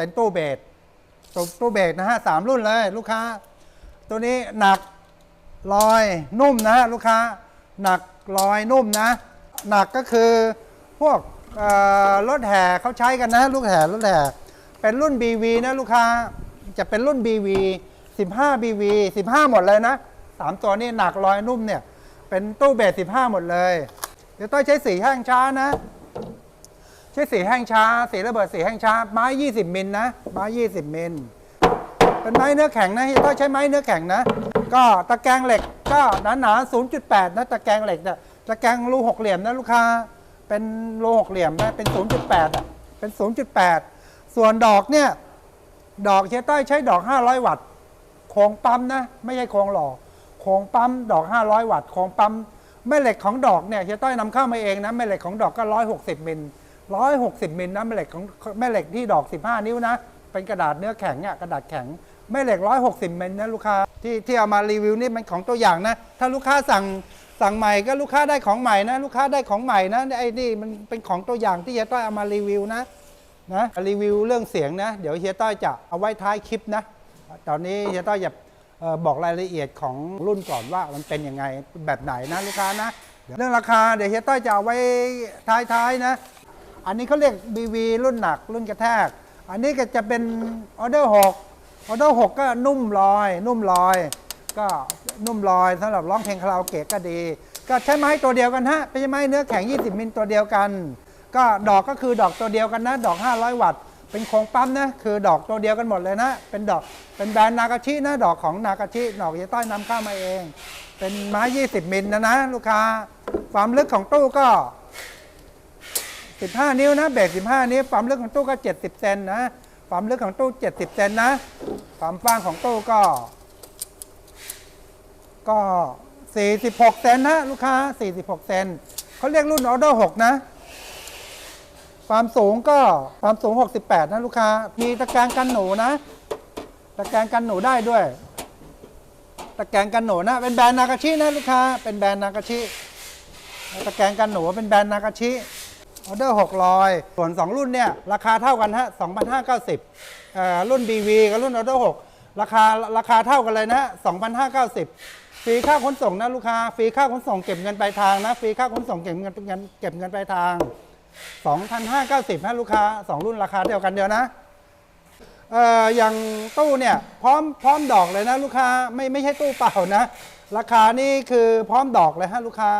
เป็นตู้เบสตู้ตู้เบสนะฮะสามรุ่นเลยลูกค้า ตัวนี้หนักลอยนุ่มนะลูกค้า หนักลอยนุ่มนะ หนักก็คือพวกรถแห่เขาใช้กันนะลูกแห่รถแห่เป็นรุ่น BV นะลูกค้าจะเป็นรุ่น BV 15 BV 15 หมดเลยนะสามตัวนี้หนักลอยนุ่มเนี่ย เป็นตู้เบส 15 หมดเลย เดี๋ยวต้องใช้สีแห้งช้านะ ใช้สีแห้งช้าสีระเบิดสีแห้งช้า ไม้ 20 มิลนะ ไม้ 20 มิล เป็นไม้เนื้อแข็งนะต้องใช้ไม้เนื้อแข็งนะ ก็ตะแกรงเหล็กก็หนาหนาๆ0.8 นะตะแกรงเหล็กเนี่ยตะแกรงรูหกเหลี่ยมนะลูกค้า เป็นรูหกเหลี่ยมนะเป็น 0.8อะ เป็น 0.8 ส่วนดอกเนี่ย ดอกเฮียต้อยใช้ดอก 500 วัตต์ โครงปั๊มนะ ไม่ใช่โครงหล่อ โครงปั๊มดอก 500 วัตต์ โครงปั๊มแม่เหล็กของดอกเนี่ยเฮียต้อยนำเข้ามาเองนะ แม่เหล็กของดอกก็ 160มิล 160มิลนะแม่เหล็กของแม่เหล็กที่ดอก 15 นิ้วนะ เป็นกระดาษเนื้อแข็งอะกระดาษแข็งแม่เหล็ก 160มิลนะลูกค้าที่ที่เอามารีวิวนี่มันของตัวอย่างนะ ถ้าลูกค้าสั่งสั่งใหม่ก็ลูกค้าได้ของใหม่นะ ลูกค้าได้ของใหม่นะไอ้นี่มันเป็นของตัวอย่างที่เฮียต้อยเอามารีวิวนะนะรีวิวเรื่องเสียงนะ เดี๋ยวเฮียต้อยจะเอาไว้ท้ายคลิปนะ ตอนนี้เฮียต้อยจะเอ่อบอกรายละเอียดของรุ่นก่อนว่ามันเป็นยังไงแบบไหนนะลูกค้านะ เรื่องราคาเดี๋ยวเฮียต้อยจะเอาไว้ท้ายๆนะ อันนี้เขาเรียก BV รุ่นหนักรุ่นกระแทก อันนี้ก็จะเป็นออเดอร์6ออเดอร์6ก็นุ่มลอย นุ่มลอย ก็นุ่มลอยสำหรับร้องเพลงคาราโอเกะก็ดี ก็ใช้ไม้ตัวเดียวกันฮะเป็นไม้เนื้อแข็ง 20 มิลตัวเดียวกัน ก็ดอกก็คือดอกตัวเดียวกันนะ ดอก 500 วัตต์เป็นโครงปั๊มนะคือดอกตัวเดียวกันหมดเลยนะ เป็นดอกเป็นแบรนด์นากาชินะดอกของนากาชิดอกเยต้อยนำเข้ามาเอง เป็นไม้ 20 มิลนะนะลูกค้า ความลึกของตู้ก็ 15 นิ้วนะเบรก15 นิ้วความลึกของตู้ก็ 70 เซนนะความลึกของตู้ 70 เซนนะความกว้างของตู้ก็ ก็ 46 เซนนะลูกค้า 46 เซนเขาเรียกรุ่นออเดอร์6นะความสูงก็ความสูง 68 นะลูกค้า มีตะแกรงกันหนูนะ ตะแกรงกันหนูได้ด้วย ตะแกรงกันหนูนะ เป็นแบรนด์นากาชินะลูกค้า เป็นแบรนด์นากาชิ ตะแกรงกันหนูเป็นแบรนด์นากาชิ ออเดอร์600 ส่วน 2 รุ่นเนี่ยราคาเท่ากันฮะ2,590เอ่อรุ่น BV กับรุ่นออเดอร์6ราคาราคาเท่ากันเลยนะ2,590 ฟรีค่าขนส่งนะลูกค้า ฟรีค่าขนส่งเก็บเงินปลายทางนะ ฟรีค่าขนส่งเก็บเงินเงินเก็บเงินปลายทาง 2,590นะลูกค้า 2 รุ่นราคาเดียวกันเดียวนะเอ่ออย่างตู้เนี่ยพร้อมพร้อมดอกเลยนะลูกค้าไม่ไม่ใช่ตู้เปล่านะ ราคานี่คือพร้อมดอกเลยฮะลูกค้า